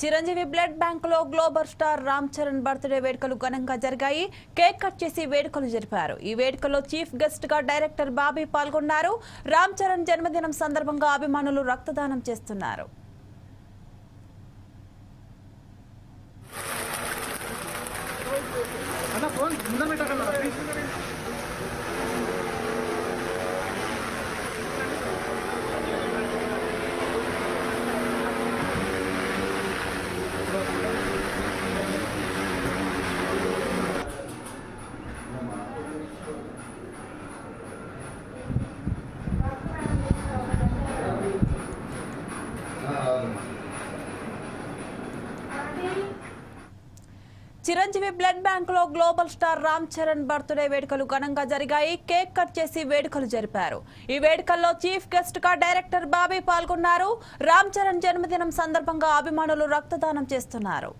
Chiranjeevi blood బ్యాంక్లో global star Ram Charan birthday వేడుకలు ఘనంగా జరిగాయి. కేక్ కట్ చేసి వేడుకలు జరిపారు. ఈ వేడుకలో చీఫ్ గెస్ట్గా డైరెక్టర్ బాబీ పాల్గొన్నారు. రామ్ చరణ్ జన్మదినం సందర్భంగా అభిమానులు రక్తదానం చేస్తున్నారు. అన్న ఫోన్ చిరంజీవి బ్లడ్ బ్యాంక్లో global star Ram Charan birthday వేడుకలు ఘనంగా జరిగాయి. కేక్ కట్ చేసి వేడుకలు జరిపారు. ఈ వేడుకల్లో చీఫ్ గెస్ట్గా డైరెక్టర్ బాబీ పాల్గొన్నారు. రామ్ చరణ్ జన్మదినం సందర్భంగా అభిమానులు రక్తదానం చేస్తున్నారు.